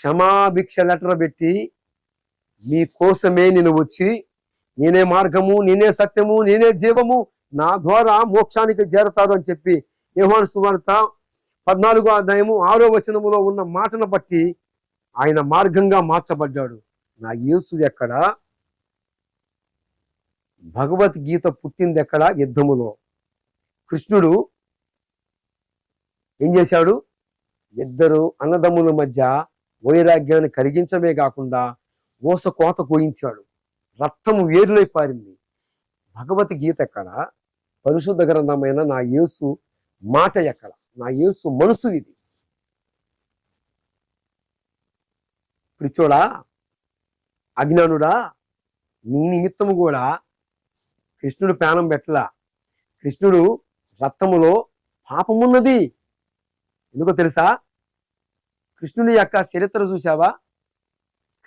క్షమాభిక్ష లెటర్ పెట్టి మీ కోసమే నేను వచ్చి నేనే మార్గము నేనే సత్యము నేనే జీవము నా ద్వారా మోక్షానికి చేరతారు అని చెప్పి యోహాను సువార్త పద్నాలుగో అధ్యాయము ఆరో వచనములో ఉన్న మాటను బట్టి ఆయన మార్గంగా మార్చబడ్డాడు. నా యేసు ఎక్కడ? భగవద్గీత పుట్టింది ఎక్కడ? యుద్ధములో. కృష్ణుడు ఏం చేశాడు? ఇద్దరు అన్నదమ్ముల మధ్య వైరాగ్యాన్ని కరిగించమే కాకుండా ఓస కోత కోయించాడు. రక్తము వేరులై పారింది. భగవద్గీత ఎక్కడ? పరిశుద్ధ గ్రంథమైన నా యేసు మాట ఎక్కడ? నా యేసు మనసు ఇది. పిచ్చోడా? అజ్ఞానుడా? నీ నిమిత్తము కూడా కృష్ణుడు ప్రాణం పెట్టలా. కృష్ణుడు రక్తములో పాపమున్నది. ఎందుకో తెలుసా? కృష్ణుని యొక్క చరిత్ర చూసావా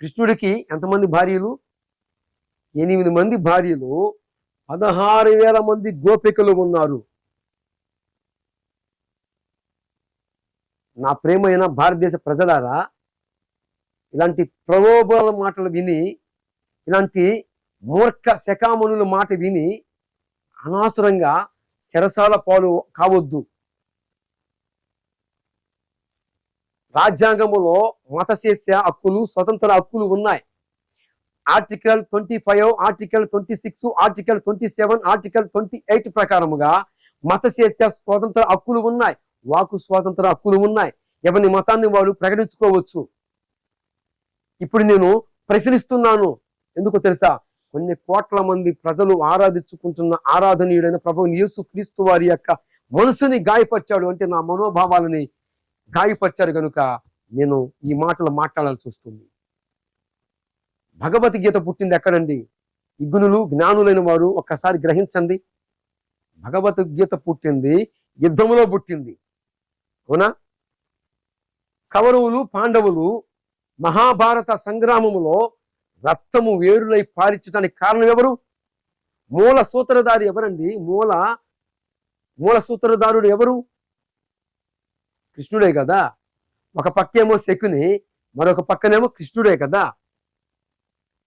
కృష్ణుడికి ఎంతమంది భార్యలు? ఎనిమిది మంది భార్యలు. పదహారు వేల మంది గోపికలు ఉన్నారు. నా ప్రేమైన భారతదేశ ప్రజలారా ఇలాంటి ప్రలోభాల మాటలు విని ఇలాంటి మూర్ఖ శకామనుల మాట విని అనవసరంగా శరసాల పాలు కావద్దు. రాజ్యాంగంలో మత చేసే హక్కులు స్వతంత్ర హక్కులు ఉన్నాయి. Article twenty five article twenty six article twenty seven article twenty eight ప్రకారముగా మతశేష స్వతంత్ర హక్కులు ఉన్నాయి. వాకు స్వాతంత్ర హక్కులు ఉన్నాయి. ఎవరి మతాన్ని వాళ్ళు ప్రకటించుకోవచ్చు? ఇప్పుడు నేను ప్రశ్నిస్తున్నాను. ఎందుకో తెలుసా? కొన్ని కోట్ల మంది ప్రజలు ఆరాధించుకుంటున్న ఆరాధనీయుడైన ప్రభు యేసు క్రీస్తు వారి యొక్క మనసుని గాయపరిచాడు అంటే నా మనోభావాలని గాయపరిచారు కనుక నేను ఈ మాటలు మాట్లాడాల్సి వస్తుంది. భగవద్గీత పుట్టింది ఎక్కడండి? ఇగ్గునులు జ్ఞానులైన వారు ఒక్కసారి గ్రహించండి. భగవద్గీత పుట్టింది యుద్ధములో పుట్టింది. అవునా? కౌరవులు పాండవులు మహాభారత సంగ్రామములో రక్తము వేరులై పారించడానికి కారణం ఎవరు? మూల సూత్రధారి ఎవరండి? మూల మూల సూత్రధారుడు ఎవరు? కృష్ణుడే కదా? ఒక పక్కేమో శకుని మరొక పక్కనేమో కృష్ణుడే కదా?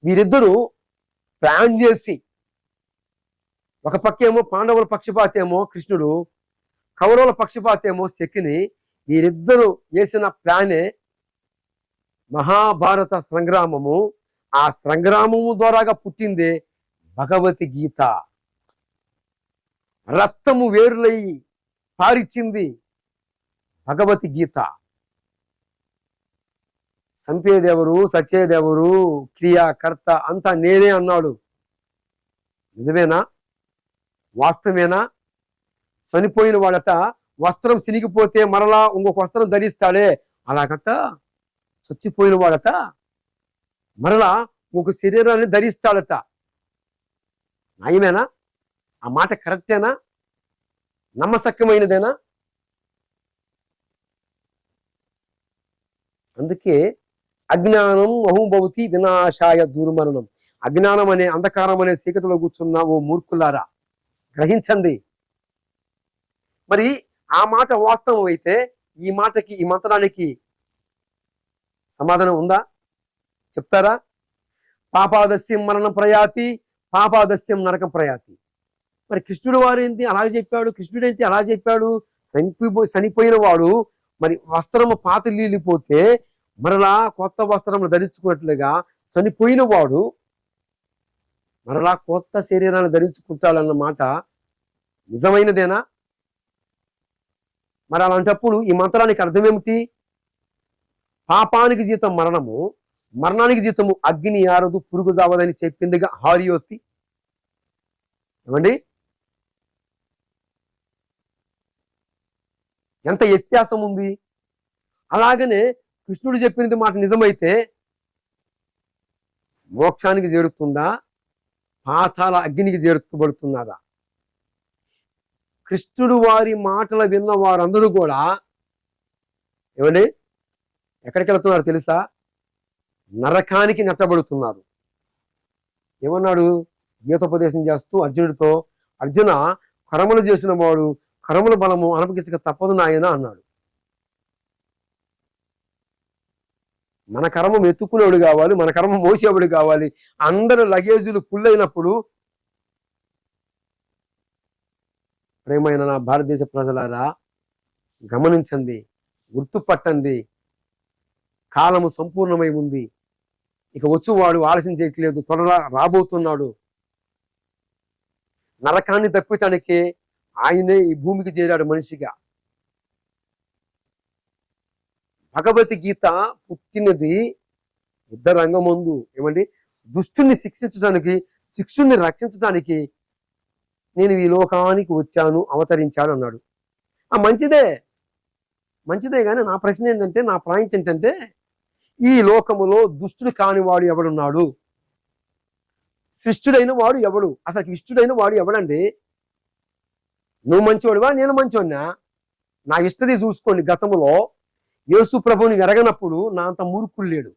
వీరిద్దరూ ప్లాన్ చేసి ఒక పక్కేమో పాండవుల పక్షపాతేమో కృష్ణుడు కౌరవుల పక్షపాతేమో శకుని వీరిద్దరూ వేసిన ప్లానే మహాభారత సంగ్రామము. ఆ సంగ్రామము ద్వారాగా పుట్టిందే భగవద్గీత. రక్తము వేరులై పారిచ్చింది భగవద్గీత సంపేదెవరు సచ్చేదెవరు క్రియాకర్త అంతా నేనే అన్నాడు. నిజమేనా? వాస్తవేనా చనిపోయిన వాడట వస్త్రం సినిగిపోతే మరలా ఇంకొక వస్త్రం ధరిస్తాడే. అలాగట చచ్చిపోయిన వాడట మరలా ఇంకొక శరీరాన్ని ధరిస్తాడట. నయమేనా ఆ మాట కరెక్టేనా? నమ్మసక్యమైనదేనా అందుకే అజ్ఞానం అహుభవతి వినాశాయ దుర్మరణం. అజ్ఞానం అనే అంధకారం అనే చీకటిలో కూర్చున్న ఓ మూర్ఖులారా గ్రహించండి. మరి ఆ మాట వాస్తవం అయితే ఈ మాటకి ఈ మంత్రానికి సమాధానం ఉందా? చెప్తారా? పాపాదస్యం మరణం ప్రయాతి పాపాదస్యం నరకం ప్రయాతి. మరి కృష్ణుడు వారు ఏంటి? అలాగే చెప్పాడు. కృష్ణుడు ఏంటి? అలా చెప్పాడు. చనిపో చనిపోయిన వాడు మరి వస్త్రము పాత లీలిపోతే మరలా కొత్త వస్త్రములు ధరించుకున్నట్లుగా చనిపోయిన వాడు మరలా కొత్త శరీరాన్ని ధరించుకుంటాడన్న మాట నిజమైనదేనా? మరి అలాంటప్పుడు ఈ మంత్రానికి అర్థం ఏమిటి పాపానికి జీతం మరణము మరణానికి జీతము అగ్ని ఆరదు పురుగు జావదని చెప్పిందిగా హారియోత్తి ఏమండి? ఎంత వ్యత్యాసం ఉంది? అలాగనే కృష్ణుడు చెప్పినది మాట నిజమైతే మోక్షానికి చేరుతుందా? పాతాల అగ్నికి చేరుతుబడుతున్నదా కృష్ణుడు వారి మాటలు విన్న వారందరూ కూడా ఏమండి? ఎక్కడికి వెళుతున్నారు తెలుసా? నరకానికి నెట్టబడుతున్నారు. ఏమన్నాడు? గీతోపదేశం చేస్తూ అర్జునుడితో అర్జున కర్మలు చేసిన వాడు కరముల బలము అనపకిసక తప్పదు నాయన అన్నాడు. మన కర్మం ఎత్తుకునేవాడు కావాలి మన కర్మం మోసేవాడు కావాలి. అందరి లగేజీలు ఫుల్ అయినప్పుడు ప్రేమైన నా భారతదేశ ప్రజలారా గమనించండి గుర్తుపట్టండి. కాలము సంపూర్ణమై ఉంది. ఇక వచ్చువాడు ఆలస్యం చేయట్లేదు త్వరగా రాబోతున్నాడు. నరకాన్ని తప్పించడానికే ఆయనే ఈ భూమికి చేరాడు మనిషిగా. భగవద్గీత పుట్టినది యుద్ధ రంగమందు ఏమండి? దుష్టుని శిక్షించడానికి శిక్షుణ్ణి రక్షించడానికి నేను ఈ లోకానికి వచ్చాను అవతరించాను అన్నాడు. ఆ మంచిదే. మంచిదే కానీ నా ప్రశ్న ఏంటంటే నా పాయింట్ ఏంటంటే ఈ లోకములో దుష్టుడు కానివాడు ఎవడున్నాడు? శిష్టుడైన వాడు ఎవడు? అసలు ఇష్టుడైన వాడు ఎవడండి? నువ్వు మంచివాడివా నేను మంచివాడినా నా ఇష్టది చూసుకోండి గతంలో. యేసు ప్రభుని ఎరగనప్పుడు నా అంత మూర్ఖులు లేడు.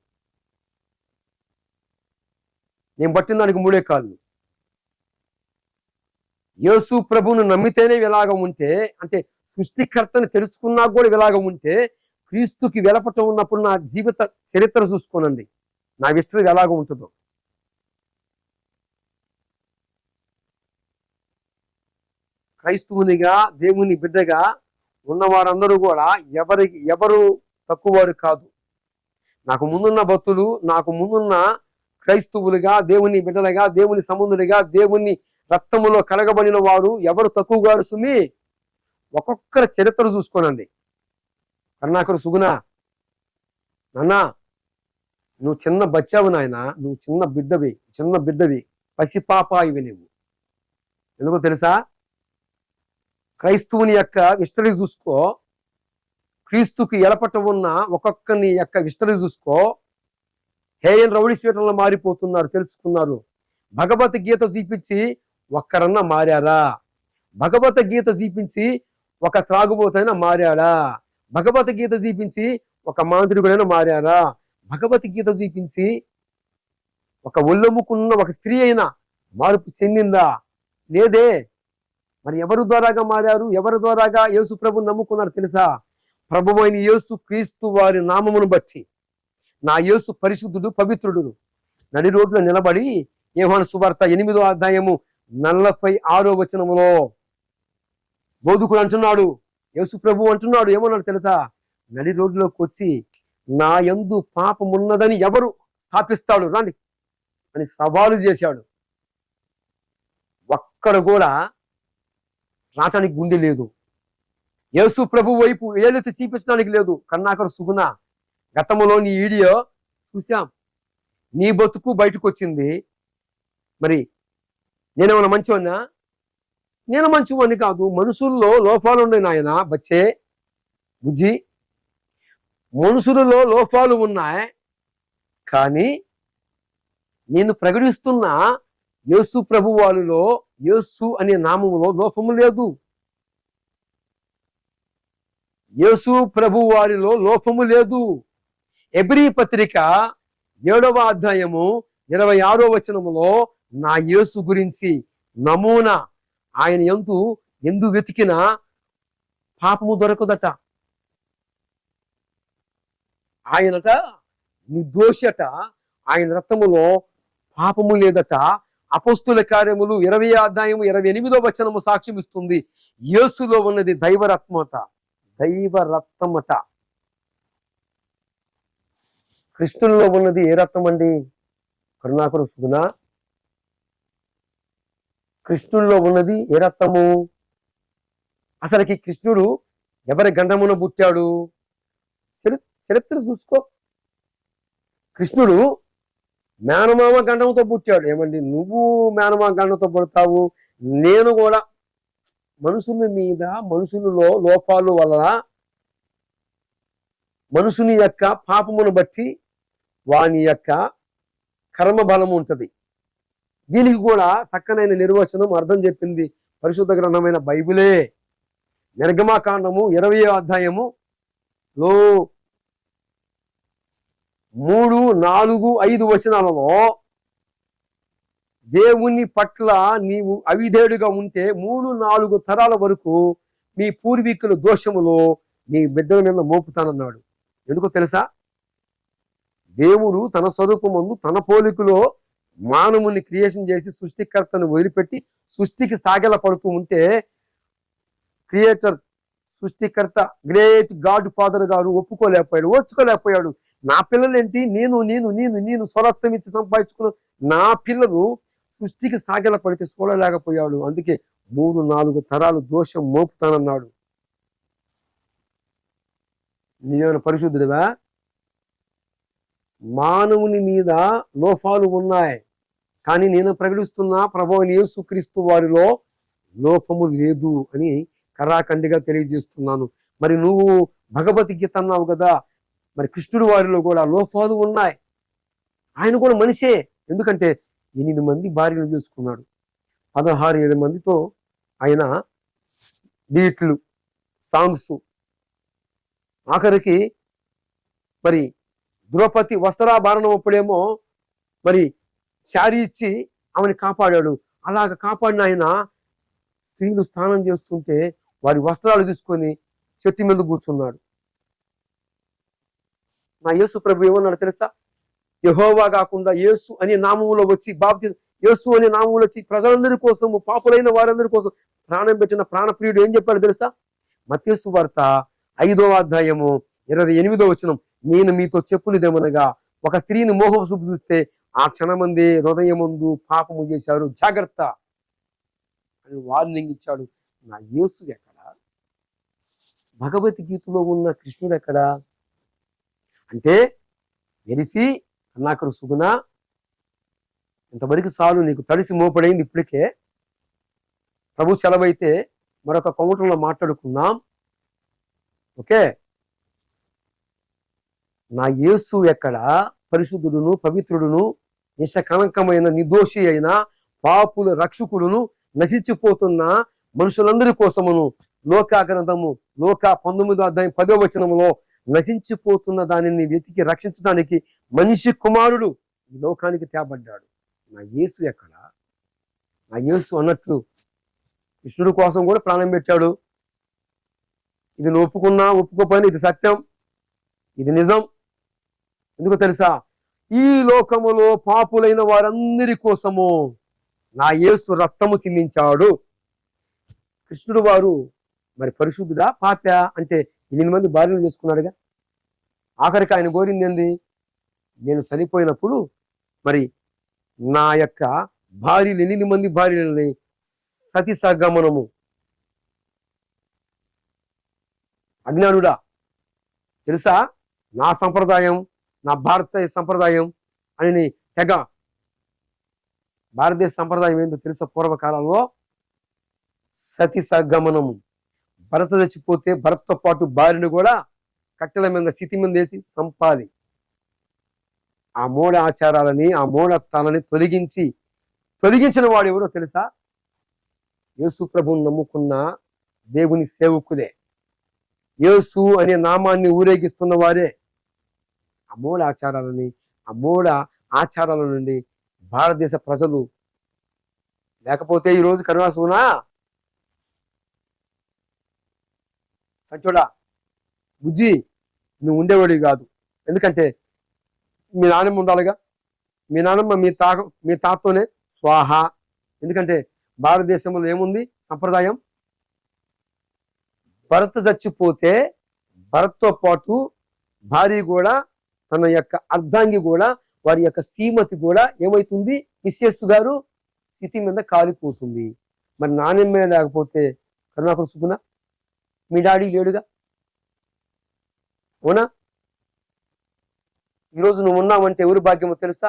నేను పట్టిన దానికి మూడే కాళ్ళు. యేసు ప్రభువును నమ్మితేనే ఇలాగ ఉంటే అంటే సృష్టికర్తను తెలుసుకున్నా కూడా ఇలాగ ఉంటే క్రీస్తుకి వెలపటం ఉన్నప్పుడు నా జీవిత చరిత్ర చూసుకోనండి. నా ఇష్టది ఎలాగ ఉంటుందో. క్రైస్తవునిగా దేవుని బిడ్డగా ఉన్న వారందరూ కూడా ఎవరికి ఎవరు తక్కువవారు కాదు. నాకు ముందున్న భక్తులు నాకు ముందున్న క్రైస్తవులుగా దేవుని బిడ్డలుగా దేవుని సంబంధులుగా దేవుని రక్తములో కడగబడిన వారు ఎవరు తక్కువ గారు సుమి? ఒక్కొక్కరి చరిత్ర చూసుకోనండి. కరుణాకరు సుగుణ. నాన్న నువ్వు చిన్న బచ్చావు నాయన నువ్వు చిన్న బిడ్డవి చిన్న బిడ్డవి పసిపాపాయివి నువ్వు ఎందుకో తెలుసా? క్రైస్తవుని యొక్క విస్తరి చూసుకో. క్రీస్తుకి ఎలపట ఉన్న ఒక్కొక్కని యొక్క విస్తరి చూసుకో. హేయన్ రౌడీ స్వీటర్లో మారిపోతున్నారు తెలుసుకున్నారు. భగవద్గీత చూపించి ఒక్కరన్నా మారారా? భగవద్గీత చూపించి ఒక త్రాగుబోతైనా మారాడా? భగవద్గీత చూపించి ఒక మాంత్రికుడైనా మారారా? భగవద్గీత చూపించి ఒక ఒళ్ళొమ్ముకున్న ఒక స్త్రీ అయినా మార్పు చెందిందా? లేదే. మరి ఎవరు ద్వారాగా మారారు? ఎవరి ద్వారాగా యేసు ప్రభు నమ్ముకున్నారు తెలుసా? ప్రభు అయిన యేసు క్రీస్తు వారి నామమును బట్టి. నా యేసు పరిశుద్ధుడు పవిత్రుడు నడి రోడ్లో నిలబడి యోహాను సువార్త ఎనిమిదో అధ్యాయము నలభై ఆరో వచనములో బోధకుడు అంటున్నాడు. యేసు ప్రభు అంటున్నాడు. ఏమన్నాడు తెలుసా? నడి రోడ్లోకి వచ్చి నా యందు పాపమున్నదని ఎవరు స్థాపిస్తాడు? రాండి. అని సవాలు చేశాడు. ఒక్కడు కూడా రావటానికి గుండె లేదు. యేసు ప్రభు వైపు ఏలెత్తి చూపించడానికి లేదు. కన్నాకరు సుగుణ. గతంలో నీ వీడియో చూసాం నీ బతుకు బయటకు వచ్చింది మరి నేనేమన్నా మంచివన్నా నేను మంచివాడిని కాదు. మనుషుల్లో లోపాలు ఉన్నాయి నాయన. బచ్చే బుజ్జి. మనుషులలో లోపాలు ఉన్నాయి. కానీ నేను ప్రకటిస్తున్న యేసు ప్రభు వాళ్ళలో యేసు అనే నామములో లోపము లేదు. యేసు ప్రభు వారిలో లోపము లేదు. ఎబ్రి పత్రిక ఏడవ అధ్యాయము ఇరవై ఆరో వచనములో నా యేసు గురించి నమూనా ఆయన ఎందు ఎందు వెతికిన పాపము దొరకదట. ఆయనట నిర్దోషట ఆయన రక్తములో పాపము లేదట. అపస్తుల కార్యములు ఇరవై అధ్యాయము ఇరవై ఎనిమిదో వచనము సాక్ష్యం ఇస్తుంది. యేసులో ఉన్నది దైవరత్మత దైవరత్నమట. కృష్ణుల్లో ఉన్నది ఏ రత్నం అండి కరుణాకరు సుగుణ కృష్ణుల్లో ఉన్నది ఏ రత్నము? అసలుకి కృష్ణుడు ఎవరి గండమున పుట్టాడు? చరిత్ర చూసుకో. కృష్ణుడు మేనమామ గండంతో పుట్టాడు. ఏమండి? నువ్వు మేనమామ గండంతో పుడతావు. నేను కూడా మనుషుల మీద మనుషులలో లోపాలు వలన మనుషుని యొక్క పాపమును బట్టి వాని యొక్క కర్మ బలం ఉంటుంది. దీనికి కూడా చక్కనైన నిర్వచనం అర్థం చెప్పింది పరిశుద్ధ గ్రంథమైన బైబిలే. నిర్గమాకాండము ఇరవై అధ్యాయము లో మూడు నాలుగు ఐదు వచనాలలో దేవుని పట్ల నీవు అవిధేయుడిగా ఉంటే మూడు నాలుగు తరాల వరకు మీ పూర్వీకుల దోషములో నీ బిడ్డల మీద మోపుతానన్నాడు. ఎందుకో తెలుసా? దేవుడు తన స్వరూపమందు తన పోలికలో మానవుని క్రియేషన్ చేసి సృష్టికర్తను వదిలిపెట్టి సృష్టికి సాగల పడుతూ ఉంటే క్రియేటర్ సృష్టికర్త గ్రేట్ గాడ్ ఫాదర్ గారు ఒప్పుకోలేకపోయాడు ఓర్చుకోలేకపోయాడు. నా పిల్లలేంటి? నేను నేను నేను నేను స్వరత్వం ఇచ్చి సంపాదించుకున్న నా పిల్లలు సృష్టికి సాగల పడితే చూడలేకపోయాడు అందుకే మూడు నాలుగు తరాలు దోషం మోపుతానన్నాడు. నీవేమైనా పరిశుద్ధుడివా? మానవుని మీద లోపాలు ఉన్నాయి. కానీ నేను ప్రకటిస్తున్నా ప్రభు యేసుక్రీస్తు వారిలో లోపము లేదు అని కరాఖండిగా తెలియజేస్తున్నాను. మరి నువ్వు భగవద్గీత అన్నావు కదా మరి కృష్ణుడు వారిలో కూడా లోపాలు ఉన్నాయి. ఆయన కూడా మనిషే. ఎందుకంటే ఎనిమిది మంది భార్యలు చేసుకున్నాడు. పదహారు ఏడు మందితో ఆయన బీట్లు సాంగ్స్. ఆఖరికి మరి ద్రౌపది వస్త్రాభరణం అప్పుడేమో మరి శారీ ఇచ్చి ఆమెను కాపాడాడు. అలాగ కాపాడిన ఆయన స్త్రీలు స్నానం చేస్తుంటే వారి వస్త్రాలు తీసుకొని చెట్టు మీద కూర్చున్నాడు. నా యేసు ప్రభు ఏమన్నాడు తెలుసా? యహోవా కాకుండా యేసు అనే నామంలో వచ్చి బాప్తి యేసు అనే నామంలో వచ్చి ప్రజలందరి కోసము పాపులైన వారందరి కోసం ప్రాణం పెట్టిన ప్రాణప్రియుడు ఏం చెప్పాడు తెలుసా? మత్స్సు వార్త ఐదో అధ్యాయము ఇరవై ఎనిమిదో వచనం. నేను మీతో చెప్పునిదేమనగా ఒక స్త్రీని మోహం చూపు చూస్తే ఆ క్షణమందే హృదయమందు పాపము చేశారు. జాగ్రత్త. అని వార్నింగ్ ఇచ్చాడు. నా యేసు ఎక్కడ? భగవద్గీతలో ఉన్న కృష్ణుడు ఎక్కడ? అంటే ఎరిసి కన్నాకరు సుగుణ ఇంతవరకు సాలు నీకు తడిసి మోపడైంది ఇప్పటికే. ప్రభు సెలవైతే మరొక కౌంటర్లో మాట్లాడుకుందాం. ఓకే? నా యేసు ఎక్కడ? పరిశుద్ధుడును పవిత్రుడును నిశకణకమైన నిర్దోషి అయిన పాపుల రక్షకుడును నశించిపోతున్న మనుషులందరి కోసమును లోకా గ్రంథము లోక పంతొమ్మిదో అధ్యాయం పదో వచనములో నశించిపోతున్న దానిని వెతికి రక్షించడానికి మనిషి కుమారుడు ఈ లోకానికి తేబడ్డాడు. నా యేసు ఎక్కడ? నా యేసు అన్నట్లు కృష్ణుడు కోసం కూడా ప్రాణం పెట్టాడు. ఇది నువ్వు ఒప్పుకున్నా ఒప్పుకోపోయినా ఇది సత్యం. ఇది నిజం. ఎందుకు తెలుసా? ఈ లోకములో పాపులైన వారందరి కోసము నా యేసు రక్తము సిందించాడు. కృష్ణుడు వారు మరి పరిశుద్ధుడా పాప అంటే ఎనిమిది మంది భార్యలు చేసుకున్నాడుగా. ఆఖరికి ఆయన కోరింది ఏంది? నేను చనిపోయినప్పుడు మరి నా యొక్క భార్యలు ఎనిమిది మంది భార్యలని సతి సగమనము. అజ్ఞానుడా తెలుసా? నా సంప్రదాయం నా భారతదేశ సంప్రదాయం అని తెగ భారతదేశ సంప్రదాయం ఏంటో తెలుసా పూర్వకాలంలో? సతి సగమనము. భరత చచ్చిపోతే భరత్తో పాటు భార్యను కూడా కట్టెల మీద స్థితి మీద వేసి సంపాలి. ఆ మూఢ ఆచారాలని ఆ మూఢత్వాలని తొలగించి తొలగించిన వాడు ఎవరో తెలుసా? యేసు ప్రభువును నమ్ముకున్న దేవుని సేవకులే యేసు అనే నామాన్ని ఊరేగిస్తున్న వారే. ఆ మూఢ ఆచారాలని ఆ ఆచారాల నుండి భారతదేశ ప్రజలు లేకపోతే ఈరోజు కరుణాసునా సంచోడా బుజ్జి నువ్వు ఉండేవాడివి కాదు. ఎందుకంటే మీ నాన్నమ్మ ఉండాలిగా. మీ నాన్నమ్మ మీ తా మీ తాతతోనే స్వాహ. ఎందుకంటే భారతదేశంలో ఏముంది? సంప్రదాయం. భరత చచ్చిపోతే భరత్తో పాటు భార్య కూడా తన యొక్క అర్ధాంగి కూడా వారి యొక్క సీమతి కూడా ఏమవుతుంది మిస్సెస్ గారు స్థితి మీద కాలిపోతుంది. మరి నాణ్యమే లేకపోతే కరుణాకర్ మీ డాడీ లేడుగా? అవునా? ఈరోజు నువ్వు ఉన్నావంటే ఎవరి భాగ్యమో తెలుసా?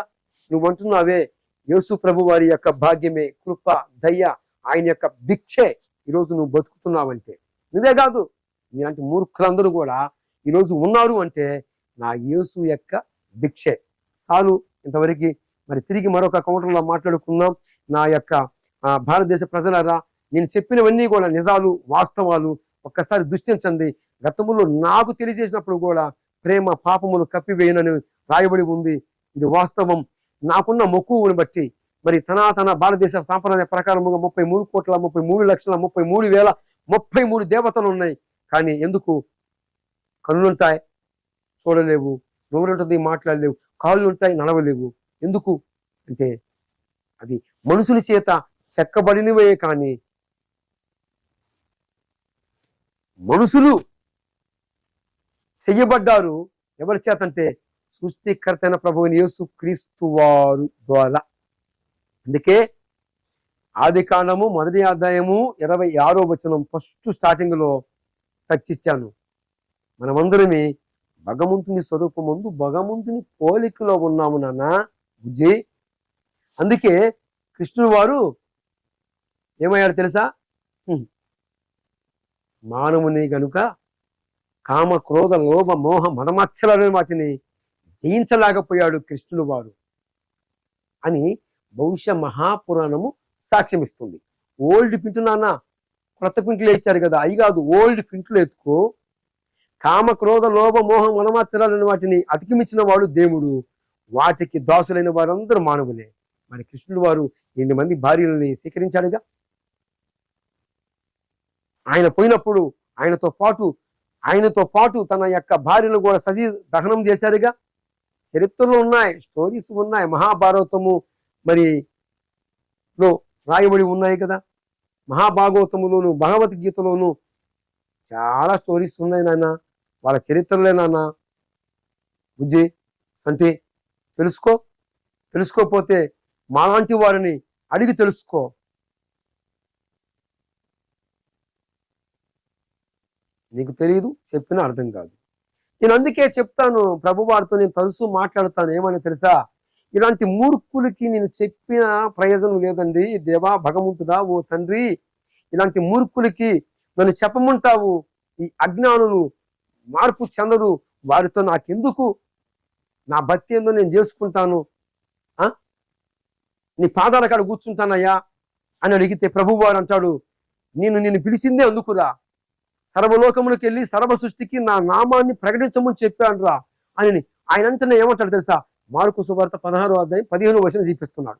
నువ్వు అంటున్నావే యేసు ప్రభు వారి యొక్క భాగ్యమే కృప దయ్య ఆయన యొక్క భిక్షే ఈరోజు నువ్వు బతుకుతున్నావంటే. నువ్వే కాదు మీలాంటి మూర్ఖులందరూ కూడా ఈరోజు ఉన్నారు అంటే నా యేసు యొక్క భిక్షే. చాలు ఇంతవరకు మరి తిరిగి మరొక కౌంటర్లో మాట్లాడుకుందాం. నా యొక్క భారతదేశ ప్రజలారా నేను చెప్పినవన్నీ కూడా నిజాలు వాస్తవాలు ఒక్కసారి దృష్టించండి. గతంలో నాకు తెలియజేసినప్పుడు కూడా ప్రేమ పాపములు కప్పివేయనని రాయబడి ఉంది. ఇది వాస్తవం. నాకున్న మొక్కువుని బట్టి మరి తనాతన తన భారతదేశ సాంప్రదాయ ప్రకారముగా ముప్పై మూడు కోట్ల ముప్పై మూడు లక్షల ముప్పై మూడు వేల ముప్పై మూడు దేవతలు ఉన్నాయి. కానీ ఎందుకు? కనులుంటాయి చూడలేవు నోరుంటుంది మాట్లాడలేవు కాళ్ళు ఉంటాయి నడవలేవు. ఎందుకు? అంటే అది మనుషుల చేత చెక్కబడినవే కానీ మనుషులు చెయ్యబడ్డారు. ఎవరి చేత అంటే సృష్టికర్త ప్రభువుని యేసు క్రీస్తు వారు ద్వారా. అందుకే ఆది కాండము మొదటి ఆదాయము ఇరవై ఆరో వచనం ఫస్ట్ స్టార్టింగ్లో టచ్చిచ్చాను మనమందరమే భగవంతుని స్వరూపముందు భగవంతుని పోలికలో ఉన్నాము నాన్న. బుజ్జి. అందుకే కృష్ణుడు వారు ఏమయ్యాడు తెలుసా? మానవుని గనుక కామ క్రోధ లోభ మోహ మదమచ్చలనే వాటిని జయించలేకపోయాడు కృష్ణుడు వారు అని బహుశా మహాపురాణము సాక్ష్యమిస్తుంది. ఓల్డ్ పింటు నాన్న కొత్త పింట్లు ఇచ్చారు కదా అవి కాదు ఓల్డ్ పింట్లు ఎత్తుకో. కామ క్రోధ లోభ మోహ మనమాచరాలని వాటిని అతికిమించిన వాడు దేవుడు. వాటికి దాసులైన వారందరూ మానవులే. మరి కృష్ణుడు వారు ఎన్ని మంది భార్యలని స్వీకరించాడుగా. ఆయన పోయినప్పుడు ఆయనతో పాటు ఆయనతో పాటు తన యొక్క భార్యను కూడా సజీ దహనం చేశారుగా. చరిత్రలో ఉన్నాయి స్టోరీస్ ఉన్నాయి మహాభారతము మరి లో రాయబడి ఉన్నాయి కదా. మహాభాగవతములోను భగవద్గీతలోను చాలా స్టోరీస్ ఉన్నాయి నాన్న వాళ్ళ చరిత్రలే నాన్న బుజ్జి సంటి తెలుసుకో. తెలుసుకోపోతే మాలాంటి వారిని అడిగి తెలుసుకో. నీకు తెలియదు చెప్పినా అర్థం కాదు. నేను అందుకే చెప్తాను ప్రభు వారితో నేను తరచూ మాట్లాడతాను ఏమని తెలుసా? ఇలాంటి మూర్ఖులకి నేను చెప్పిన ప్రయోజనం లేదండి. దేవా భగవంతుడా ఓ తండ్రి ఇలాంటి మూర్ఖులకి నన్ను చెప్పమంటావు. ఈ అజ్ఞానులు మార్పు చెందరు. వారితో నాకెందుకు? నా భక్తి ఏందో నేను చేసుకుంటాను. ఆ? నీ పాదాల కాడ కూర్చుంటానయ్యా అని అడిగితే ప్రభువారు అంటాడు నేను నిన్ను పిలిచిందే అందుకురా. సర్వలోకములకు వెళ్ళి సర్వ సృష్టికి నా నామాన్ని ప్రకటించమని చెప్పాను రా అని ఆయన అంటనే ఏమంటాడు తెలుసా? మార్కు సువార్త పదహారు అధ్యాయం పదిహేను వచనం చూపిస్తున్నాడు.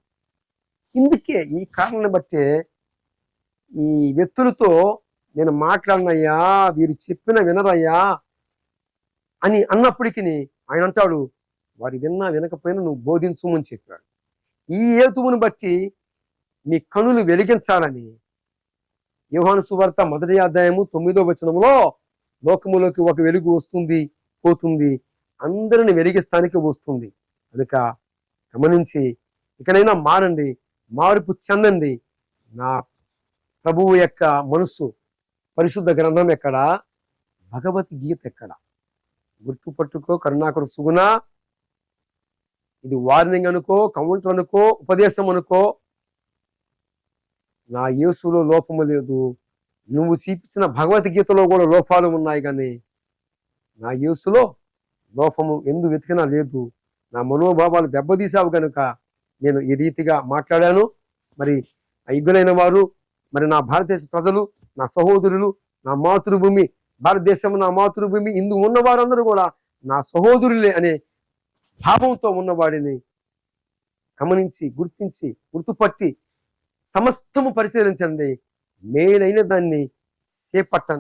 ఇందుకే ఈ కారణాన్ని బట్టే ఈ వ్యక్తులతో నేను మాట్లాడినయ్యా వీరు చెప్పిన వినరయ్యా అని అన్నప్పటికీ ఆయన అంటాడు వారి విన్నా వినకపోయినా నువ్వు బోధించుమని చెప్పాడు. ఈ హేతువును బట్టి మీ కనులు వెలిగించాలని యోహాను సువార్త మొదటి అధ్యాయము తొమ్మిదో వచనంలో లోకములోకి ఒక వెలుగు వస్తుంది పోతుంది. అందరిని వెలిగిస్తానికి వస్తుంది. కనుక గమనించి ఇకనైనా మారండి మార్పు చెందండి. నా ప్రభువు యొక్క మనస్సు పరిశుద్ధ గ్రంథం ఎక్కడ? భగవద్గీత ఎక్కడ? గుర్తుపట్టుకో కరుణాకరు సుగుణ. ఇది వార్నింగ్ అనుకో కౌంటర్ అనుకో ఉపదేశం అనుకో నా యేసులో లోపము లేదు. నువ్వు చూపించిన భగవద్గీతలో కూడా లోపాలు ఉన్నాయి కానీ నా యేసులో లోపము ఎందు వెతికినా లేదు. నా మనోభావాలు దెబ్బతీసావు కనుక నేను ఈ రీతిగా మాట్లాడాను. మరి ఐగులైన వారు మరి నా భారతదేశ ప్రజలు నా సహోదరులు నా మాతృభూమి భారతదేశం నా మాతృభూమి ఇందు ఉన్న వారందరూ కూడా నా సహోదరులే అనే భావంతో ఉన్నవాడిని గమనించి గుర్తించి గుర్తుపట్టి సమస్తము పరిశీలించండి. మేలైన దాన్ని చేపట్టండి.